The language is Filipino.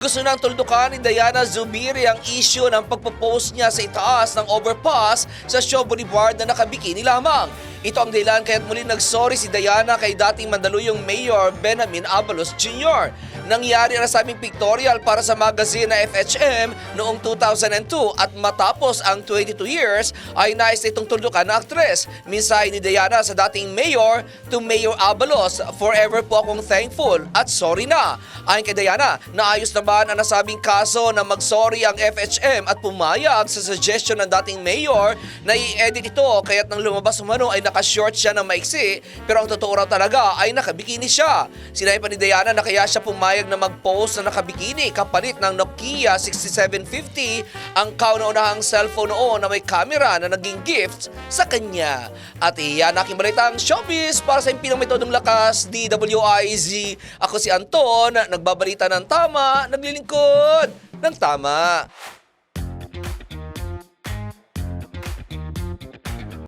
Gusto nang tuldukan ni Diana Zubiri ang issue ng pagpo-post niya sa itaas ng overpass sa Shaw Boulevard na nakabikini lamang. Ito ang dahilan kaya't muli nagsorry si Diana kay dating Mandaluyong Mayor Benamin Abalos Jr. Nangyari ang nasabing pictorial para sa magazine na FHM noong 2002 at matapos ang 22 years ay nais itong tuldukan na aktres. Minsay ni Diana sa dating mayor to Mayor Abalos, forever po akong thankful at sorry na. Ayon kay Diana, naayos naman ang nasabing kaso na mag-sorry ang FHM at pumayag sa suggestion ng dating mayor na i-edit ito kaya't nang lumabas umano ay naka-short siya ng maiksi pero ang totoo raw talaga ay nakabikini siya. Sinabi pa ni Diana na kaya siya pumayag na mag-post na nakabikini kapalit ng Nokia 6750 ang kauna-unahang cellphone noon na may camera na naging gift sa kanya. At iyan aking balitang showbiz para sa impinang metodong lakas DWIZ. Ako si Anton, nagbabalita ng tama, naglilingkod ng tama.